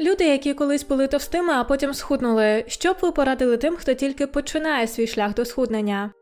Люди, які колись були товстими, а потім схуднули, що б ви порадили тим, хто тільки починає свій шлях до схуднення?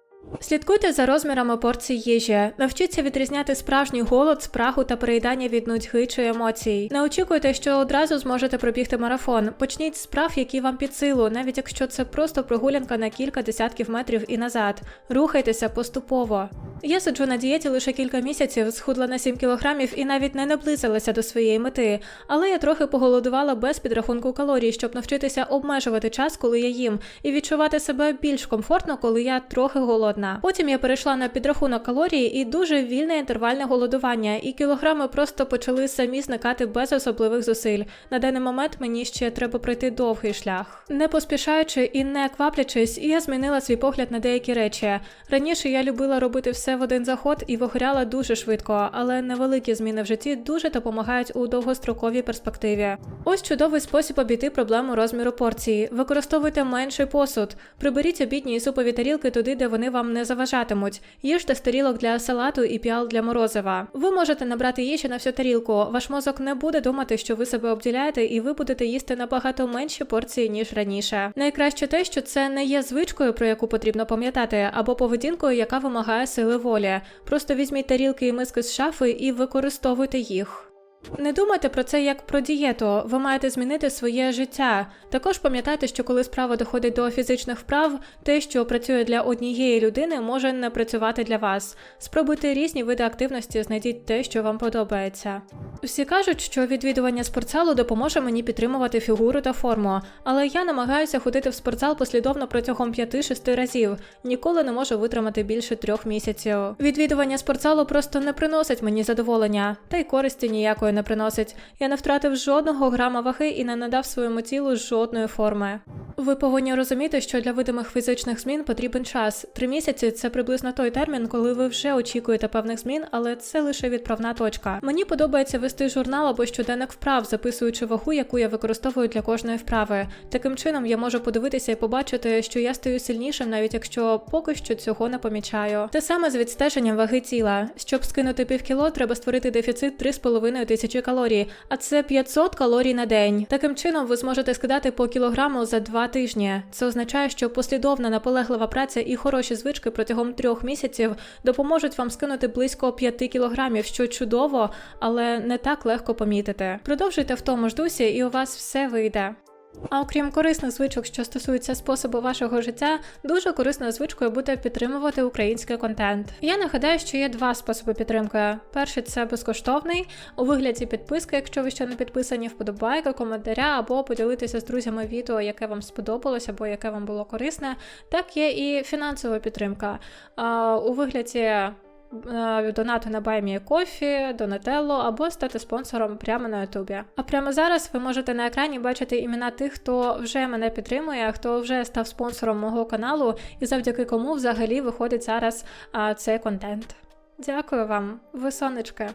Слідкуйте за розмірами порцій їжі, навчіться відрізняти справжній голод, спрагу та переїдання від нудьги чи емоцій. Не очікуйте, що одразу зможете пробігти марафон. Почніть з справ, які вам під силу, навіть якщо це просто прогулянка на кілька десятків метрів і назад. Рухайтеся поступово. Я сиджу на дієті лише кілька місяців, схудла на 7 кілограмів і навіть не наблизилася до своєї мети. Але я трохи поголодувала без підрахунку калорій, щоб навчитися обмежувати час, коли я їм, і відчувати себе більш комфортно, коли я трохи голодна. Потім я перейшла на підрахунок калорій і дуже вільне інтервальне голодування, і кілограми просто почали самі зникати без особливих зусиль. На даний момент мені ще треба пройти довгий шлях. Не поспішаючи і не кваплячись, я змінила свій погляд на деякі речі. Раніше я любила робити все в один заход і вигоряла дуже швидко, але невеликі зміни в житті дуже допомагають у довгостроковій перспективі. Ось чудовий спосіб обійти проблему розміру порції. Використовуйте менший посуд. Приберіть обідні і супові тарілки туди, де вони вам не заважатимуть. Їжте з тарілок для салату і піал для морозива. Ви можете набрати їжі на всю тарілку. Ваш мозок не буде думати, що ви себе обділяєте, і ви будете їсти набагато менші порції ніж раніше. Найкраще те, що це не є звичкою, про яку потрібно пам'ятати, або поведінкою, яка вимагає сили волі. Просто візьміть тарілки і миски з шафи і використовуйте їх. Не думайте про це як про дієту. Ви маєте змінити своє життя. Також пам'ятайте, що коли справа доходить до фізичних вправ, те, що працює для однієї людини, може не працювати для вас. Спробуйте різні види активності, знайдіть те, що вам подобається. Всі кажуть, що відвідування спортзалу допоможе мені підтримувати фігуру та форму, але я намагаюся ходити в спортзал послідовно протягом 5-6 разів. Ніколи не можу витримати більше трьох місяців. Відвідування спортзалу просто не приносить мені задоволення, та й користі ніякої не приносить. Я не втратив жодного грама ваги і не надав своєму тілу жодної форми. Ви повинні розуміти, що для видимих фізичних змін потрібен час. Три місяці це приблизно той термін, коли ви вже очікуєте певних змін, але це лише відправна точка. Мені подобається вести журнал або щоденник вправ, записуючи вагу, яку я використовую для кожної вправи. Таким чином я можу подивитися і побачити, що я стаю сильнішим, навіть якщо поки що цього не помічаю. Те саме з відстеженням ваги тіла. Щоб скинути півкіло, треба створити дефіцит 3,5 тисячі калорій, а це 500 калорій на день. Таким чином ви зможете скидати по кілограму за два тижні. Це означає, що послідовна наполеглива праця і хороші звички протягом трьох місяців допоможуть вам скинути близько 5 кілограмів, що чудово, але не так легко помітити. Продовжуйте в тому ж дусі, і у вас все вийде. А окрім корисних звичок, що стосуються способу вашого життя, дуже корисною звичкою буде підтримувати український контент. Я нагадаю, що є два способи підтримки. Перший це безкоштовний у вигляді підписки, якщо ви ще не підписані, вподобайка, коментаря або поділитися з друзями відео, яке вам сподобалось або яке вам було корисне. Так є і фінансова підтримка а, у вигляді донату на BuyMeACoffee, Donatello або стати спонсором прямо на Ютубі. А прямо зараз ви можете на екрані бачити імена тих, хто вже мене підтримує, хто вже став спонсором мого каналу, і завдяки кому взагалі виходить зараз а, цей контент. Дякую вам, ви сонечки.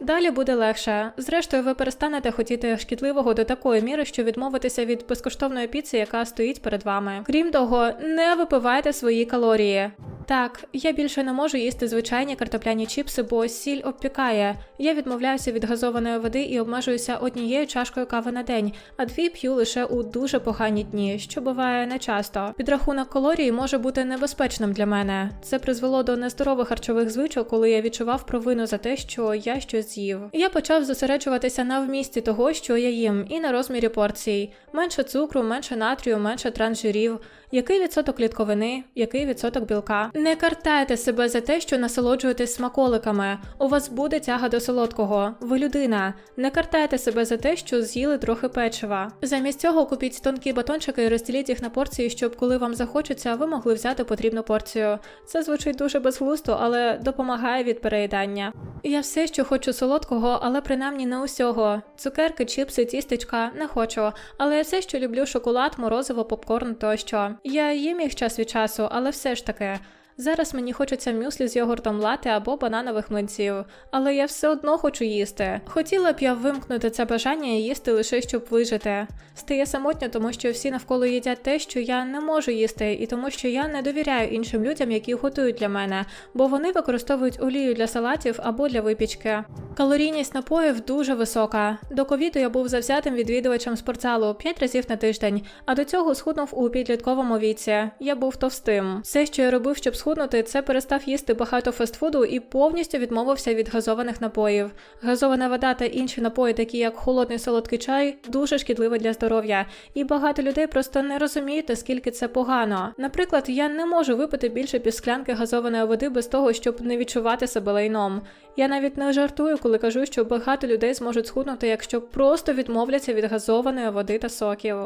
Далі буде легше. Зрештою, ви перестанете хотіти шкідливого до такої міри, що відмовитися від безкоштовної піци, яка стоїть перед вами. Крім того, не випивайте свої калорії. Так, я більше не можу їсти звичайні картопляні чіпси, бо сіль обпікає. Я відмовляюся від газованої води і обмежуюся однією чашкою кави на день, а дві п'ю лише у дуже погані дні, що буває нечасто. Підрахунок калорій може бути небезпечним для мене. Це призвело до нездорових харчових звичок, коли я відчував провину за те, що я щось з'їв. Я почав зосереджуватися на вмісті того, що я їм, і на розмірі порцій. Менше цукру, менше натрію, менше трансжирів. Який відсоток клітковини, який відсоток білка? Не картайте себе за те, що насолоджуєтесь смаколиками. У вас буде тяга до солодкого. Ви людина. Не картайте себе за те, що з'їли трохи печива. Замість цього купіть тонкі батончики і розділіть їх на порції, щоб коли вам захочеться, ви могли взяти потрібну порцію. Це звучить дуже безглусто, але допомагає від переїдання. Я все, що хочу солодкого, але принаймні не усього. Цукерки, чіпси, тістечка не хочу. Але я все, що люблю шоколад, морозиво, попкорн тощо. Я їм їх час від часу, але все ж таки. Зараз мені хочеться мюслі з йогуртом лати або бананових млинців, але я все одно хочу їсти. Хотіла б я вимкнути це бажання і їсти лише щоб вижити. Стає самотньо, тому що всі навколо їдять те, що я не можу їсти, і тому що я не довіряю іншим людям, які готують для мене, бо вони використовують олію для салатів або для випічки. Калорійність напоїв дуже висока. До ковіду я був завзятим відвідувачем спортзалу 5 разів на тиждень, а до цього схуднув у підлітковому віці. Я був товстим. Все, що я робив, щоб схуднути, це перестав їсти багато фастфуду і повністю відмовився від газованих напоїв. Газована вода та інші напої, такі як холодний солодкий чай, дуже шкідливі для здоров'я, і багато людей просто не розуміють, наскільки це погано. Наприклад, я не можу випити більше півсклянки газованої води без того, щоб не відчувати себе лайном. Я навіть не жартую, коли кажу, що багато людей зможуть схуднути, якщо просто відмовляться від газованої води та соків.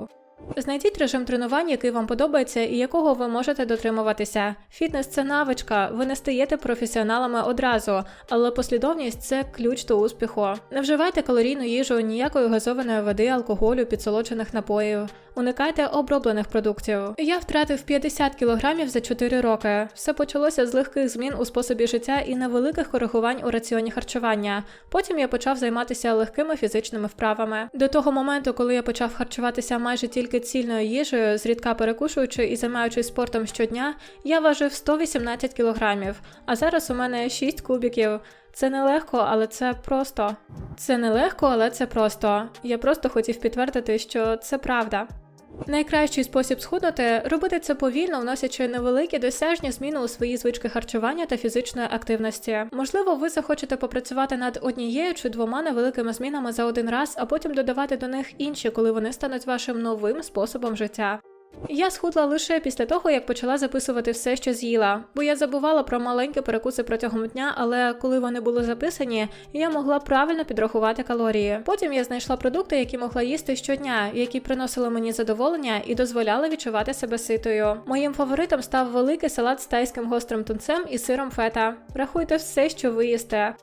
Знайдіть режим тренувань, який вам подобається і якого ви можете дотримуватися. Фітнес це навичка, ви не стаєте професіоналами одразу, але послідовність це ключ до успіху. Не вживайте калорійну їжу, ніякої газованої води, алкоголю, підсолоджених напоїв. Уникайте оброблених продуктів. Я втратив 50 кілограмів за 4 роки. Все почалося з легких змін у способі життя і невеликих коригувань у раціоні харчування. Потім я почав займатися легкими фізичними вправами. До того моменту, коли я почав харчуватися майже тільки цільною їжею, зрідка перекушуючи і займаючись спортом щодня, я важив 118 кілограмів, а зараз у мене 6 кубіків. Це нелегко, але це просто. Це нелегко, але це просто. Я просто хотів підтвердити, що це правда. Найкращий спосіб схуднути робити це повільно, вносячи невеликі досяжні зміни у свої звички харчування та фізичної активності. Можливо, ви захочете попрацювати над однією чи двома невеликими змінами за один раз, а потім додавати до них інші, коли вони стануть вашим новим способом життя. Я схудла лише після того, як почала записувати все, що з'їла, бо я забувала про маленькі перекуси протягом дня, але коли вони були записані, я могла правильно підрахувати калорії. Потім я знайшла продукти, які могла їсти щодня, які приносили мені задоволення і дозволяли відчувати себе ситою. Моїм фаворитом став великий салат з тайським гострим тунцем і сиром фета. Рахуйте все, що ви їсте.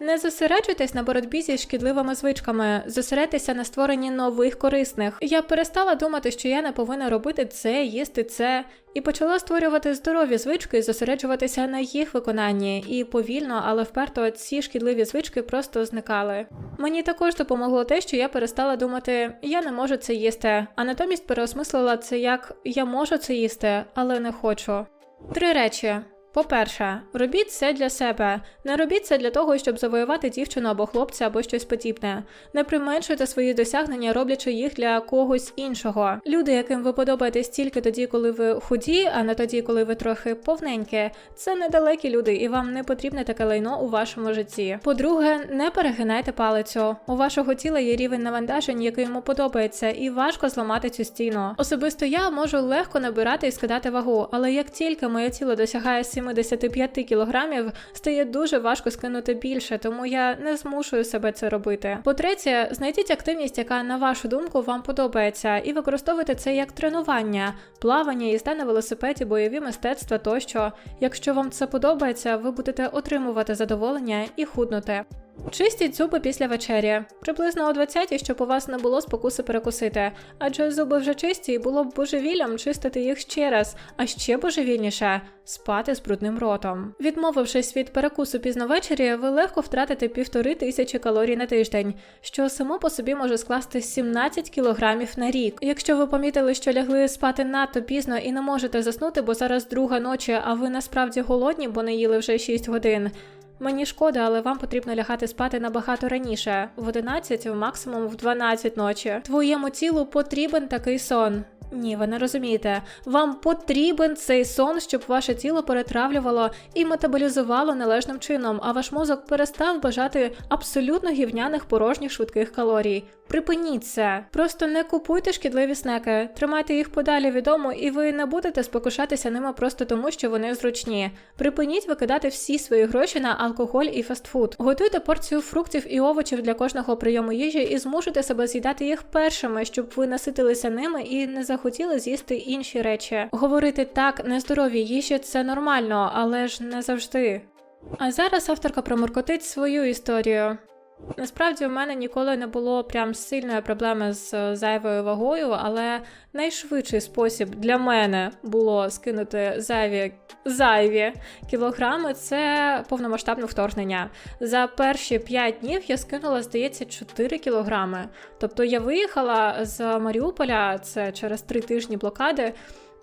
Не зосереджуйтесь на боротьбі зі шкідливими звичками, зосередьтеся на створенні нових корисних. Я перестала думати, що я не повинна робити це, їсти це, і почала створювати здорові звички і зосереджуватися на їх виконанні. І повільно, але вперто ці шкідливі звички просто зникали. Мені також допомогло те, що я перестала думати, я не можу це їсти, а натомість переосмислила це як я можу це їсти, але не хочу. Три речі. По-перше, робіть це для себе. Не робіть це для того, щоб завоювати дівчину або хлопця, або щось подібне. Не применшуйте свої досягнення, роблячи їх для когось іншого. Люди, яким ви подобаєтесь тільки тоді, коли ви худі, а не тоді, коли ви трохи повненькі, це недалекі люди, і вам не потрібне таке лайно у вашому житті. По-друге, не перегинайте палицю. У вашого тіла є рівень навантажень, який йому подобається, і важко зламати цю стіну. Особисто я можу легко набирати і скидати вагу, але як тільки моє тіло досягає 75 кілограмів, стає дуже важко скинути більше, тому я не змушую себе це робити. По-третє, знайдіть активність, яка на вашу думку вам подобається, і використовуйте це як тренування, плавання, їзда на велосипеді, бойові мистецтва тощо. Якщо вам це подобається, ви будете отримувати задоволення і худнути. Чистіть зуби після вечері, приблизно о 20 щоб у вас не було спокуси перекусити, адже зуби вже чисті і було б божевіллям чистити їх ще раз, а ще божевільніше спати з брудним ротом. Відмовившись від перекусу пізно ввечері, ви легко втратите півтори тисячі калорій на тиждень, що само по собі може скласти 17 кілограмів на рік. Якщо ви помітили, що лягли спати надто пізно і не можете заснути, бо зараз друга ночі, а ви насправді голодні, бо не їли вже 6 годин. Мені шкода, але вам потрібно лягати спати набагато раніше, в 11, максимум в 12 ночі. Твоєму тілу потрібен такий сон. Ні, ви не розумієте. Вам потрібен цей сон, щоб ваше тіло перетравлювало і метаболізувало належним чином, а ваш мозок перестав бажати абсолютно гівняних порожніх швидких калорій. Припиніть це. Просто не купуйте шкідливі снеки, тримайте їх подалі від дому, і ви не будете спокушатися ними просто тому, що вони зручні. Припиніть викидати всі свої гроші на алкоголь і фастфуд. Готуйте порцію фруктів і овочів для кожного прийому їжі і змушуйте себе з'їдати їх першими, щоб ви наситилися ними і не захотіли з'їсти інші речі. Говорити так нездорові їжі це нормально, але ж не завжди. А зараз авторка проморкотить свою історію. Насправді у мене ніколи не було прям сильної проблеми з е, зайвою вагою, але найшвидший спосіб для мене було скинути зайві зайві кілограми це повномасштабне вторгнення. За перші 5 днів я скинула, здається, 4 кілограми. Тобто я виїхала з Маріуполя, це через 3 тижні блокади.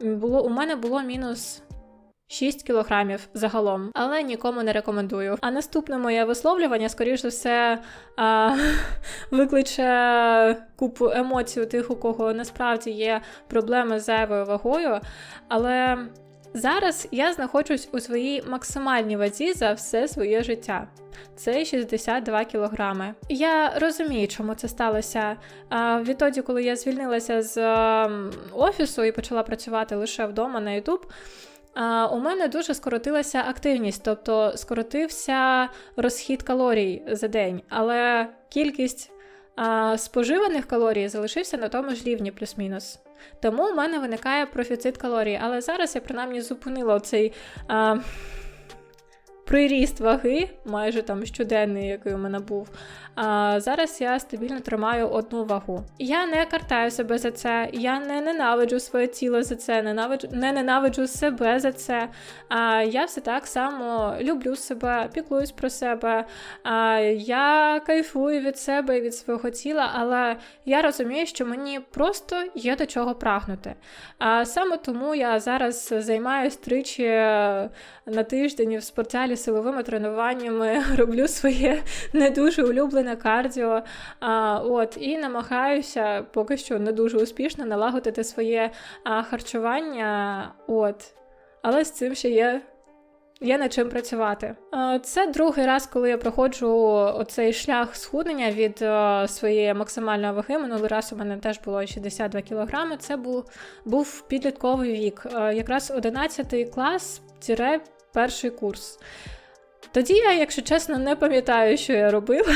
Було у мене було мінус 6 кілограмів загалом, але нікому не рекомендую. А наступне моє висловлювання, скоріш за все, а, викличе купу емоцій у тих, у кого насправді є проблеми з зайвою вагою. Але зараз я знаходжусь у своїй максимальній вазі за все своє життя. Це 62 кілограми. Я розумію, чому це сталося. Відтоді, коли я звільнилася з ем, офісу і почала працювати лише вдома на YouTube, У мене дуже скоротилася активність, тобто скоротився розхід калорій за день, але кількість споживаних калорій залишився на тому ж рівні, плюс-мінус. Тому у мене виникає профіцит калорій. Але зараз я принаймні зупинила цей а, приріст ваги, майже там щоденний, який у мене був. А зараз я стабільно тримаю одну вагу. Я не картаю себе за це, я не ненавиджу своє тіло за це, ненавиджу, не ненавиджу себе за це. А я все так само люблю себе, піклуюсь про себе. А я кайфую від себе і від свого тіла, але я розумію, що мені просто є до чого прагнути. А саме тому я зараз займаюся тричі на тиждень в спортзалі силовими тренуваннями, роблю своє не дуже улюблене кардіо. А, от, І намагаюся поки що не дуже успішно налагодити своє а, харчування. От. Але з цим ще є. Є над чим працювати. Це другий раз, коли я проходжу оцей шлях схуднення від своєї максимальної ваги. Минулий раз у мене теж було 62 кілограми. Це був був підлітковий вік, якраз 11 клас перший курс. Тоді я, якщо чесно, не пам'ятаю, що я робила.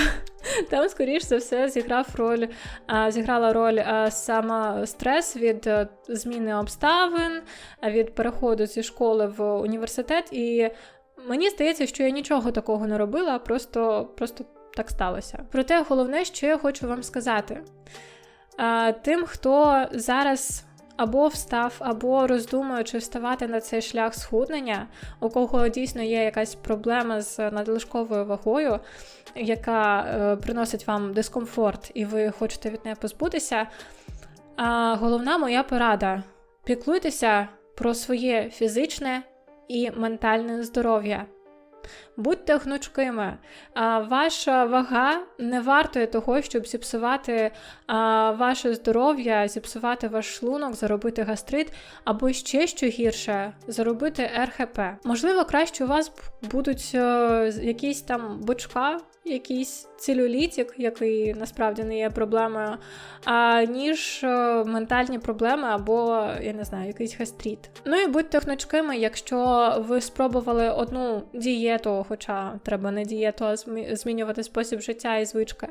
Там, скоріш за все, зіграв роль, зіграла роль сама стрес від е, зміни обставин, від переходу зі школи в університет. І мені здається, що я нічого такого не робила, просто, просто так сталося. Проте головне, що я хочу вам сказати. Тим, хто зараз або встав, або роздумує, чи вставати на цей шлях схуднення, у кого дійсно є якась проблема з надлишковою вагою, яка е, приносить вам дискомфорт, і ви хочете від неї позбутися. А головна моя порада: піклуйтеся про своє фізичне і ментальне здоров'я. Будьте гнучкими. Ваша вага не вартує того, щоб зіпсувати ваше здоров'я, зіпсувати ваш шлунок, заробити гастрит, або ще що гірше, заробити РХП. Можливо, краще у вас будуть е, якісь там бочка якийсь целюлітик, який насправді не є проблемою, а, ніж е, ментальні проблеми або, я не знаю, якийсь гастріт. Ну і будьте гнучкими, якщо ви спробували одну дієту, хоча треба не дієту, а змінювати спосіб життя і звички,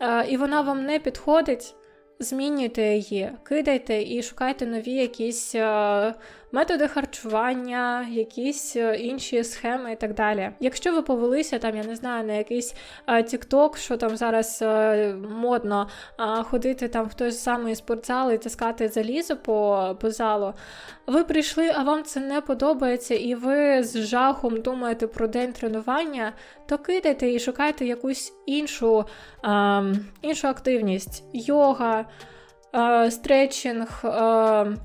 е, і вона вам не підходить. Змінюйте її, кидайте і шукайте нові якісь е, методи харчування, якісь е, інші схеми і так далі. Якщо ви повелися там, я не знаю, на якийсь TikTok, е, що там зараз е, модно ходити там в той самий спортзал і таскати залізо по, по залу, ви прийшли, а вам це не подобається, і ви з жахом думаєте про день тренування, то кидайте і шукайте якусь іншу, а, іншу активність, йога. Стретчинг,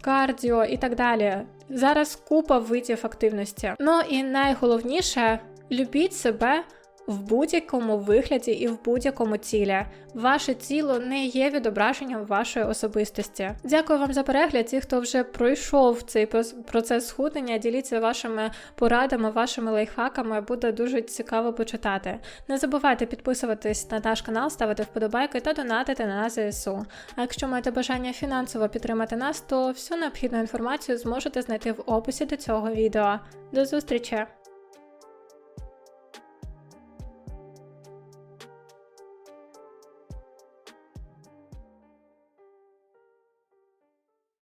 кардіо і так далі. Зараз купа видів активності. Ну і найголовніше любіть себе в будь-якому вигляді і в будь-якому тілі. Ваше тіло не є відображенням вашої особистості. Дякую вам за перегляд. Ті, хто вже пройшов цей процес схуднення, діліться вашими порадами, вашими лайфхаками. Буде дуже цікаво почитати. Не забувайте підписуватись на наш канал, ставити вподобайки та донатити на нас ЗСУ. А якщо маєте бажання фінансово підтримати нас, то всю необхідну інформацію зможете знайти в описі до цього відео. До зустрічі!